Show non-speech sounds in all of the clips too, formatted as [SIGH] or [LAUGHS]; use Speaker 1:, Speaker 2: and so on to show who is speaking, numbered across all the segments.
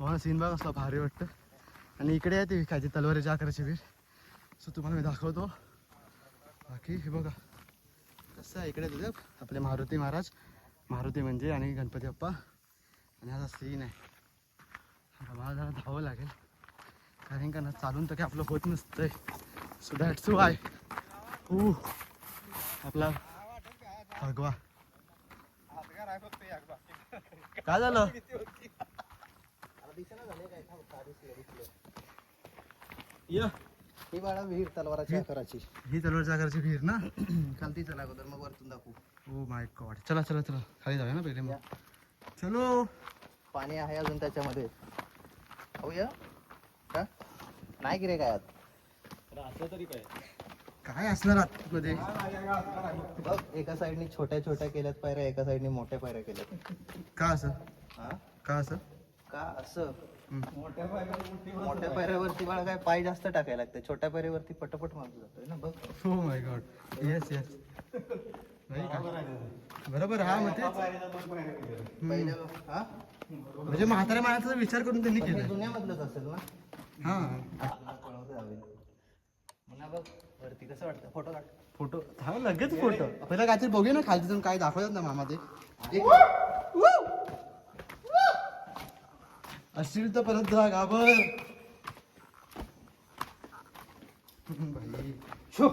Speaker 1: मला सीन बघ असला भारी वाटतं. आणि इकडे आहे ते विकायची तलवारीच्या आकाराची वीर. सो तुम्हाला मी दाखवतो. बाकी हे बघा. कसं आहे इकडे तुझं आपले मारुती महाराज. मारुती म्हणजे आणि गणपती बाप्पा. आणि आता सीन आहे. आता मला जरा धावं लागेल. कारण का ना चालून तर काय आपलं होत नसतंय. सो दॅट्स वाय ऊ आपला भगवा काय झालं? या.
Speaker 2: ही बाळा विहीर तलवाराच्या आकाराची.
Speaker 1: ही तलवारच्या आकाराची विहीर ना? [CLEARS THROAT]
Speaker 2: खालती चला अगोदर मग वरतून दाखवू.
Speaker 1: ओ माय गॉड चला चला चला. खाली जाऊया ना पहिले मग. चलो.
Speaker 2: पाणी आहे अजून त्याच्यामध्ये. खाऊया? का? नाही गिरे काय? आत
Speaker 1: काय असणार आतमध्ये
Speaker 2: बघ एका साईडने छोट्या छोट्या केल्यात पायऱ्या एका साईडने मोठ्या पायऱ्या केल्यात.
Speaker 1: का असं?
Speaker 2: हा?
Speaker 1: का असं?
Speaker 2: का असं. मोठ्या पायऱ्यावरती बाळा काय पाय जास्त टाकायला लागते? छोट्या पायऱ्यावरती पटपट मागू जातोय ना बघ.
Speaker 1: हो माय गॉड येस येस बरोबर हा मग तेच.
Speaker 2: पहिल्या हा?
Speaker 1: म्हणजे म्हाताऱ्या माणसाचा विचार करून त्यांनी
Speaker 2: हे
Speaker 1: केलं
Speaker 2: जुन्यामधलंच असेल ना?
Speaker 1: हा.
Speaker 2: म्हणा बघ वरती कसं वाटतं? फोटो काढ.
Speaker 1: फोटो हा लगेच फोटो. पहिला काहीतरी बघूया ना खालती जाऊन काय दाखवतात ना मामा ते. असतील तर परत जा गाबर बाई. शो.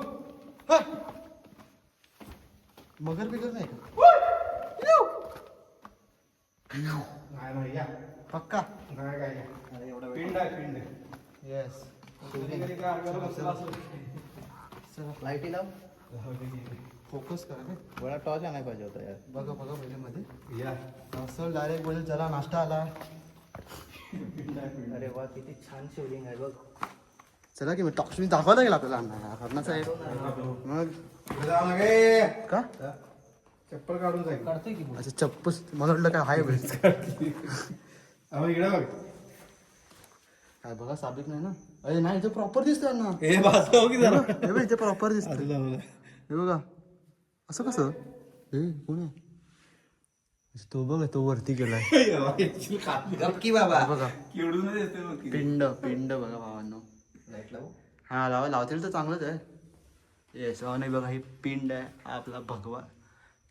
Speaker 1: हा. मगर बिगर नाही का? पक्का?
Speaker 2: अरे एवढा वेळ.
Speaker 1: येस
Speaker 2: लाईटी लाव.
Speaker 1: फोकस करा ना.
Speaker 2: गोळा टॉर्च आणाय पाहिजे होता यार.
Speaker 1: बघा बघा पहिले मध्ये. असं डायरेक्ट बोल चला नाश्ता आला.
Speaker 2: अरे वा किती छान शिवलिंग आहे बघ.
Speaker 1: चला की मग टॉक्स मी दाखवा लागेल आपल्याला अण्णा आहे मग? का?
Speaker 3: चप्पल काढून जाईल.
Speaker 2: काढतोय की
Speaker 1: अच्छा चप्पस मला वाटलं काय हाय
Speaker 3: अहो [LAUGHS] इकडे बघ.
Speaker 1: काय बघा साबिक नाही ना? अरे नाही इथे प्रॉपर दिसतोय अण्णा.
Speaker 3: हे बाजू हो की जरा.
Speaker 1: हे बघ इथे प्रॉपर दिसतोय. हे बघा. असं कसं? हे कोण आहे? तो बघ तो वरती गेलाय. [LAUGHS]
Speaker 2: गपकी बाबा.
Speaker 1: बघा. पिंड पिंड बघा भावांनो.
Speaker 2: लाइट लावू?
Speaker 1: हा लावा लावतील तर चांगलंच आहे. येस नाही बघा ही पिंड आहे आपला भगवा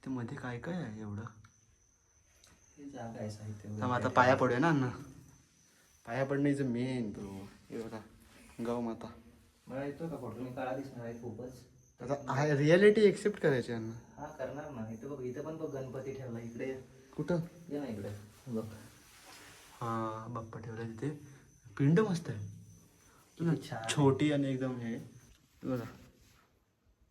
Speaker 1: ते मध्ये काय काय आहे एवढं?
Speaker 2: हे
Speaker 1: आता पाया पडूया ना अण्णा. पाया पडणं इज मेन ब्रो हे बघा गौ माता.
Speaker 2: मला येतो का फोटो? मी काळा दिसणार आहे खूपच.
Speaker 1: आता रियालिटी एक्सेप्ट करायची अण्णा.
Speaker 2: हा करणार ना. इथं बघ इथं पण बघ गणपती ठेवला इकडे.
Speaker 1: कुठं?
Speaker 2: ये ना इकडे. बघ.
Speaker 1: हा बाप्पा ठेवला तिथे. पिंड मस्त आहे.
Speaker 2: छान.
Speaker 1: छोटी आणि एकदम हे. बघा.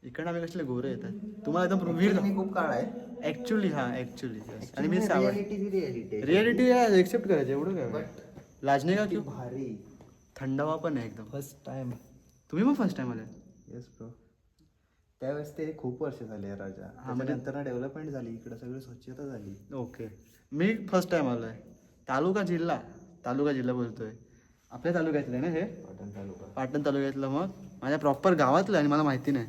Speaker 1: इकडे आम्ही कसले गोरे येतात. तुम्हाला एकदम वीर
Speaker 2: खूप काळा आहे.
Speaker 1: ऍक्च्युली हा ऍक्च्युली आणि मी
Speaker 2: रियालिटी रियालिटी
Speaker 1: रियालिटी एक्सेप्ट करायची एवढं काय?
Speaker 2: बट
Speaker 1: लाजणे का
Speaker 2: भारी.
Speaker 1: थंडावा पण आहे एकदम.
Speaker 2: फर्स्ट टाइम
Speaker 1: तुम्ही पण फर्स्ट टाइम आले?
Speaker 2: येस ब्रो त्यावेळेस ते खूप वर्ष झाले राजा.
Speaker 1: म्हणजे-
Speaker 2: नंतर डेव्हलपमेंट झाली इकडे सगळी स्वच्छता झाली.
Speaker 1: ओके. मी फर्स्ट टाइम आलो आहे तालुका जिल्हा. तालुका जिल्हा बोलतोय. आपल्या तालुक्यातलं ना हे?
Speaker 2: पाटण तालुका.
Speaker 1: पाटण तालुक्यातलं मग? माझ्या प्रॉपर गावातलं आणि मला माहिती नाही.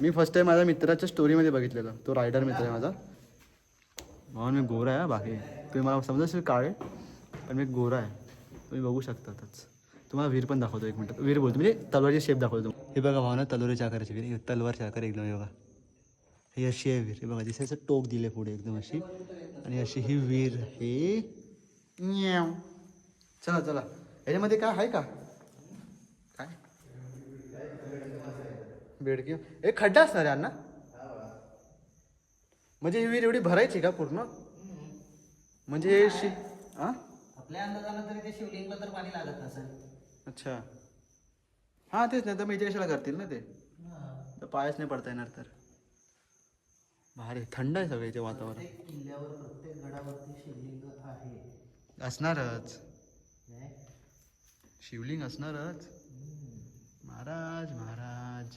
Speaker 1: मी फर्स्ट टाइम माझ्या मित्राच्या स्टोरीमध्ये बघितलेलं. तो रायडर मित्र आहे माझा. म्हणून मी गोरा आहे बाकी. तुम्ही मला समजा काळे. पण मी गोरा आहे. तुम्ही बघू शकतातच. तुम्हाला वीर पण दाखवतो एक मिनिट. वीर बोलतो म्हणजे तलवारची शेप दाखवतो हे बघा भावना तलवारीच्या आकाराची वीर. हे तलवारच्या आकार एकदम हे बघा. ही अशी आहे वीर. हे बघा दिसायचं टोक दिले पुढे एकदम अशी. आणि अशी ही वीर हे. चला चला. याच्यामध्ये काय आहे का? काय? बेडकी एक खड्डा असणार आहे ना म्हणजे ही विहीर एवढी भरायची का पूर्ण? म्हणजे हे शि हा
Speaker 2: आपल्या अंदाजानं तरी ते शिवलिंगला तर पाणी लागत नसेल.
Speaker 1: अच्छा. हा तेच नाही तर मग इथे कशाला करतील ना ते. तर पायच नाही पडता येणार तर. भारी थंड आहे सगळं इथे वातावरण.
Speaker 2: प्रत्येक किल्ल्यावर प्रत्येक गडावरती शिवलिंग आहे.
Speaker 1: असणारच? शिवलिंग असणारच. महाराज महाराज.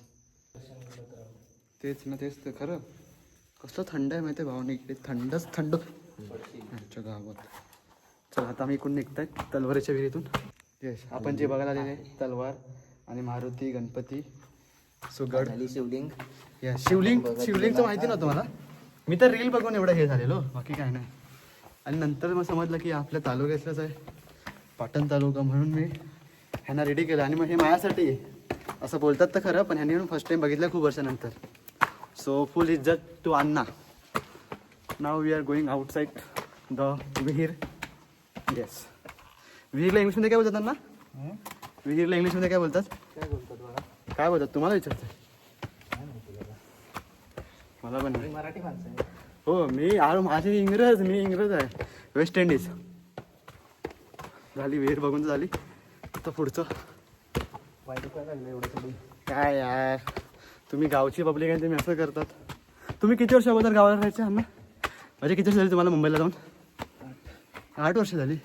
Speaker 1: तेच ना तेच तर खरं. कसलं थंड आहे माहिती आहे भावने इकडे थंडच थंड. आमच्या गावात. चला आता आम्ही इकडून निघताय तलवारीच्या विहिरीतून. येस आपण जे बघायला आलेले तलवार आणि मारुती गणपती सुगड.
Speaker 2: झाली शिवलिंग.
Speaker 1: या शिवलिंग शिवलिंगचं माहिती नव्हतं मला. मी तर रील बघून एवढं हे झालेलो बाकी काय नाही. आणि नंतर मग समजलं की आपल्या तालुक्यातलंच आहे पाटण तालुका म्हणून मी ह्यांना रेडी केलं. आणि मग हे माझ्यासाठी. असं बोलतात तर खरं पण ह्यांनी फर्स्ट टाइम बघितलं खूप वर्षानंतर. सो फुल इज्जत to Anna. Now we are going outside the विहीर. येस विहीरला इंग्लिशमध्ये काय बोलतात अण्णा? विहीरला इंग्लिशमध्ये काय बोलतात?
Speaker 2: काय बोलतात बघा
Speaker 1: काय बोलतात? तुम्हाला विचारतं. मला पण नाही.
Speaker 2: मराठी माणसं आहे.
Speaker 1: हो मी यार माझी इंग्रज मी इंग्रज आहे. वेस्ट इंडिज झाली विहीर बघून झाली. आता पुढचं.
Speaker 2: काय एवढं
Speaker 1: यार? तुम्ही गावची पब्लिक आहे तुम्ही असं करतात. तुम्ही किती वर्ष अगोदर गावाला राहायचे अण्णा? म्हणजे किती वर्ष झाली तुम्हाला मुंबईला जाऊन? आठ वर्ष झाली.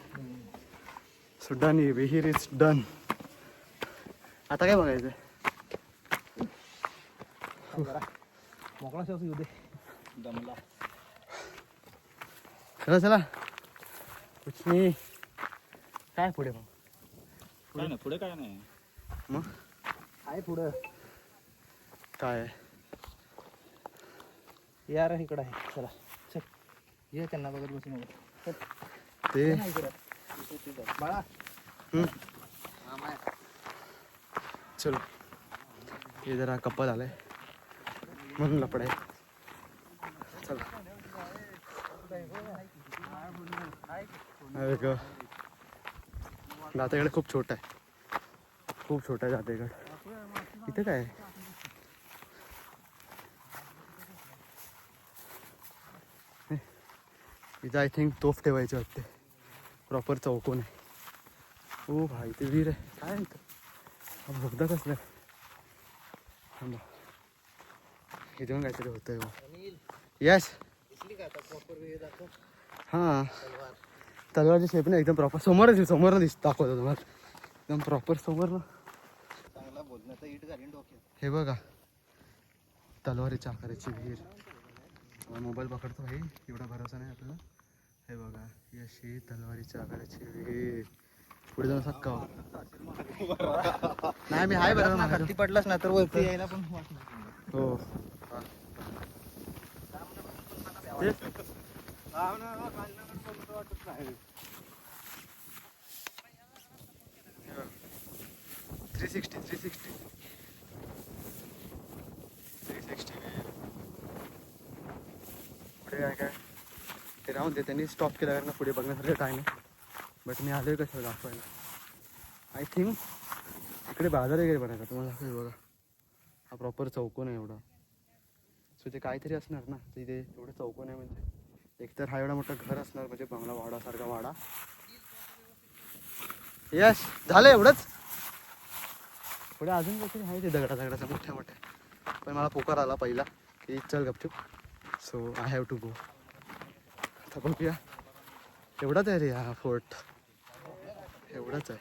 Speaker 1: सो डन विहीर इज डन आता काय बघायचं?
Speaker 2: मोकळा श्वास येऊ दे दमला
Speaker 1: चला चला. कुछ नाही काय पुढे मग?
Speaker 3: काय नाही पुढे काय नाही.
Speaker 1: मग?
Speaker 2: आहे पुढं.
Speaker 1: काय
Speaker 2: यार इकडं आहे. चला चल. ये त्यांना बघत बसू नको चल.
Speaker 1: ते चलो. हे जरा कपल आलाय. म्हणून लपड आहे चला दातेगड खूप छोटा आहे. खूप छोटा आहे दातेगड. इथे काय? आहे? हे, इथं आय थिंक तोफ ठेवायची वाटते प्रॉपर चौकोन आहे. हो भाई ते वीर आहे. काय इथं? हा बोगदा कसला थांबा. इथे पण काहीतरी होतंय यस
Speaker 2: प्रॉपर
Speaker 1: हां. तलवारची शेप ना एकदम प्रॉपर समोरच समोर दिस दाखवतो तुम्हाला. एकदम प्रॉपर समोरनं.
Speaker 2: चांगला बोलण्याचा इट घालीन डोक्यात
Speaker 1: हे बघा. तलवारीच्या आकाराची विहीर मोबाईल पकडतो भाई. एवढा भरोसा नाही आपल्याला. हे बघा. ही अशी तलवारीच्या आकाराची विहीर पुढे जाऊन असा कव [LAUGHS] नाही मी आहे बरोबर मागं.
Speaker 2: खालती पडलास ना तर वरती यायला पण.
Speaker 1: हो. Three sixty three sixty three sixty पुढे काय काय? ते राहून दे त्यांनी स्टॉप केला कारण पुढे बघण्यासारखं काय नाही बट मी आलोय कसं दाखवायला? आय थिंक इकडे बाजार वगैरे बनायचा तुम्हाला दाखवेल बघा. हा प्रॉपर चौकोन आहे एवढा. सो ते काहीतरी असणार ना. तिथे एवढं चौकोन आहे म्हणजे. एकतर हा एवढा मोठा घर असणार म्हणजे बंगला वाडासारखा वाडा. यस झालं एवढंच? पुढे अजून काहीतरी आहे ते दगडा दगडाचा मोठ्या मोठ्या. पण मला पोकार आला पहिला. की चल गपचूप. So I have to go आता बघूया. एवढाच आहे रे हा फोर्ट. एवढाच आहे.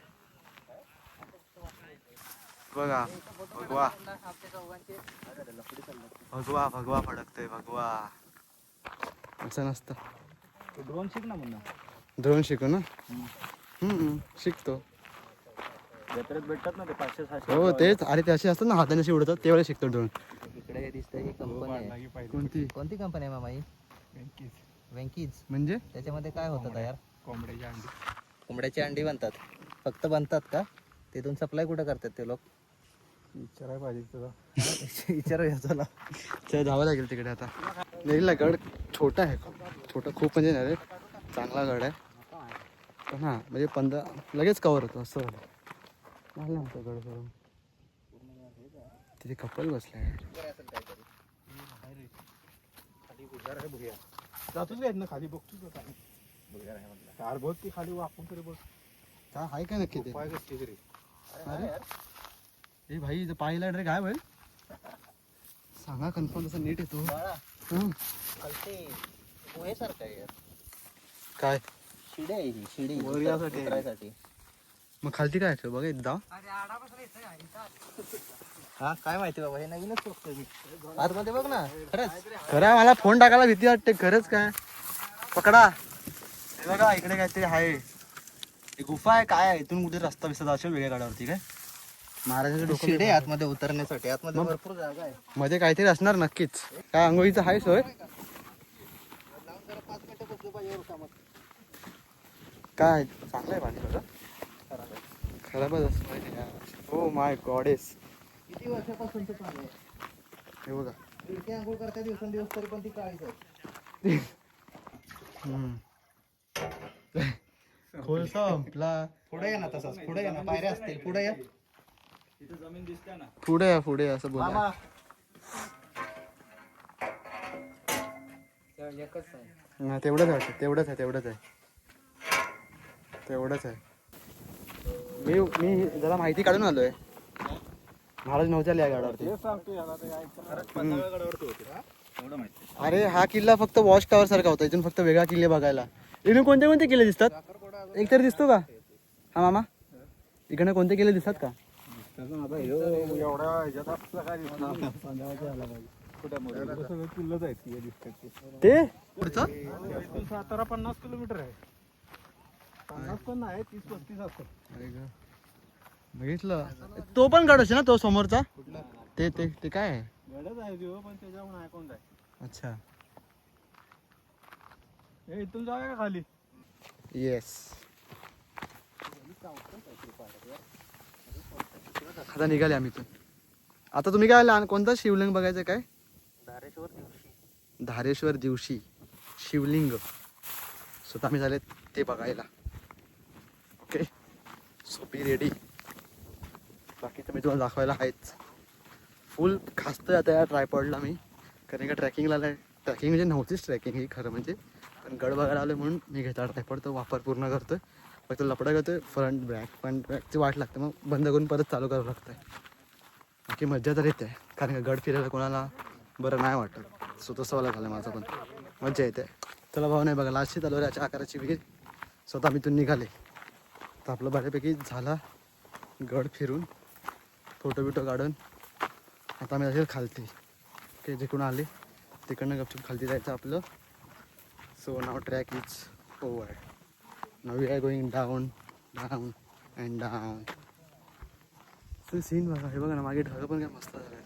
Speaker 1: बघा भगवा. भगवा भगवा फडकतोय भगवा. असं नसतं.
Speaker 2: ड्रोन शिक ना म्हणा.
Speaker 1: ड्रोन शिकू ना? हम्म, शिकतो.
Speaker 2: जत्रेत भेटतात ना ते पाचशे सहाशे
Speaker 1: हो तेच. अरे ते असे असतात ना हाताने असे उडतात तेवढे शिकतो ड्रोन.
Speaker 2: इकडे दिसतंय ही कंपनी आहे.
Speaker 1: कोणती?
Speaker 2: कोणती कंपनी आहे मामा ही वेंकीज.
Speaker 1: म्हणजे?
Speaker 2: त्याच्यामध्ये काय होतं तयार?
Speaker 3: कोंबड्याची अंडी.
Speaker 2: कोंबड्याची अंडी बनतात. फक्त बनतात का? तिथून सप्लाय कुठं करतात ते लोक?
Speaker 3: विचारायला पाहिजे तुला. [LAUGHS]
Speaker 2: विचारूया चला.
Speaker 1: चला जावं लागेल तिकडे आता. नेरीला गड छोटा आहे. छोटा खूप म्हणजे नाही रे चांगला गड आहे. पण हां म्हणजे पंधरा लगेच कवर होतो असं झालं. झालं आमचं गड करून तिथे कपल बसलाय
Speaker 3: जातोच काय ना खाली? बघतोच कार बघ की खाली वापून तरी बघ.
Speaker 1: काय आहे काय नक्की ते?
Speaker 3: पाय कसली तरी.
Speaker 1: अरे ए भाई इथं पाहिला रे काय होईल सांगा कन्फर्म तसं नीट येतो. हं. काय?
Speaker 2: शिडी आहे ही शिडी.
Speaker 3: वर यासाठी आहे.
Speaker 2: उतरायसाठी.
Speaker 1: मग खालती काय आहे? बघा एकदा.
Speaker 2: हा काय माहिती बाबा हे नवीनच बघतोय मी आतमध्ये बघ ना खरंच.
Speaker 1: खरं मला फोन टाकायला भीती वाटते खरंच काय? पकडा. हे बघा इकडे काहीतरी आहे. ही गुफा आहे काय आहे? इथून कुठे रस्ता बिस्ता असेल वेगळ्या गाड्यावरती काय? महाराजांचं
Speaker 2: शिडी आतमध्ये उतरण्यासाठी. आतमध्ये भरपूर जागा आहे.
Speaker 1: मध्ये काहीतरी असणार नक्कीच. काय आंघोळीचं आहे सोय? काय? चांगलं आहे पाणी खराबच असतो हो माय गॉडेस
Speaker 2: किती वर्षापासून
Speaker 1: हे बघा.
Speaker 2: आंघोळ करता दिवसेंदिवस तरी पण ती काळीच आहे.
Speaker 1: खोल संपला.
Speaker 2: पुढे या ना तसाच. पुढे या ना. पायऱ्या असतील. पुढे या.
Speaker 1: पुढे या पुढे या असं बोला. हा तेवढंच आहे तेवढंच आहे तेवढंच आहे. तेवढंच आहे. मी मी जरा माहिती काढून आलोय. महाराज नव्हत्या या गडावरती. अरे हा किल्ला फक्त वॉच टॉवर सारखा होता. इथून फक्त वेगळा किल्ले बघायला. इथून कोणते कोणते किल्ले दिसतात? एक तर दिसतो का? हा मामा. इकडनं कोणते किल्ले दिसतात का?
Speaker 3: ते. सातारा पन्नास किलोमीटर आहे पन्नास पण नाही तीस पस्तीस असतात
Speaker 1: अरे ग. बघितलं तो पण गड ना तो समोरचा? ते ते ते काय आहे?
Speaker 3: गडच आहे पण जाय.
Speaker 1: अच्छा.
Speaker 3: हे इथून जाऊया का खाली?
Speaker 1: येस आता निघाले आम्ही इथून आता तुम्ही काय लहान कोणतं शिवलिंग बघायचं काय?
Speaker 2: धारेश्वर दिवशी.
Speaker 1: धारेश्वर दिवशी. शिवलिंग. स्वतः आम्ही झाले ते बघायला. ओके सो बी रेडी बाकीचं मी तुम्हाला दाखवायला आहेच फुल खासतोय आता या ट्रायपॉडला मी. कारण का ट्रॅकिंगला ट्रॅकिंग म्हणजे नव्हतीच ट्रॅकिंग ही खरं म्हणजे. पण गड बघायला आलं म्हणून मी घेता ट्रायपॉड पडतो वापर पूर्ण करतोय. फक्त लपडा करतोय फ्रंट बॅक फ्रंट बॅकची वाट लागते. मग बंद करून परत चालू करावं लागतंय. बाकी मज्जा तर येते. कारण का गड फिरायला कोणाला बरं नाही वाटत. सो तसं वाला झालं माझं पण. मज्जा येते. चला भाऊ नाही बघा लास्टची चालू याच्या आकाराची विहीर. स्वतः मी इथून निघाले. तर आपलं बऱ्यापैकी झाला गड फिरून. फोटो बिटो काढून. आता आम्ही असेल खालती. ओके जिकडून आले तिकडनं गपचूप खालती जायचं आपलं. So now track is over now we are down down and and down scene बघा हे बघा ना मागे ढग पण काय मस्त झालं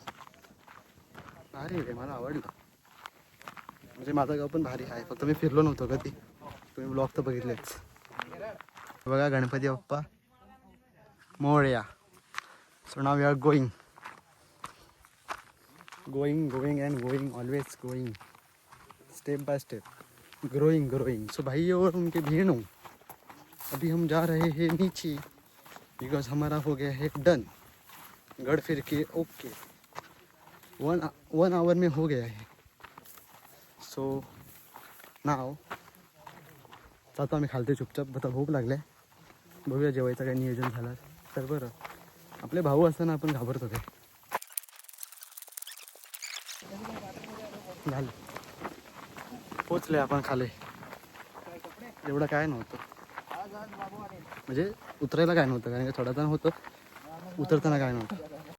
Speaker 1: भारी रे मला आवडलं. म्हणजे माझं गाव पण भारी आहे फक्त मी फिरलो नव्हतो कधी. तुम्ही ब्लॉग तर बघितलेच. बघा Ganpati Bappa Morya so now we are going going going and going always going step by step growing growing so भाई और उनके बहनों अभी हम जा रहे हैं नीचे। बिकॉज हमारा हो गया है डन गढ़ फिर के ओके वन वन आवर में हो गया है। सो नाव जातो आम्ही खालते चुपचाप आता भूक लागल्या बघूया जेवायचं काय नियोजन झालं तर बरं आपले भाऊ असताना आपण घाबरतो काय झालं पोचले आपण खाली. एवढं काय नव्हतं. म्हणजे उतरायला काय नव्हतं कारण की थोडा जण होतं. उतरताना काय नव्हतं.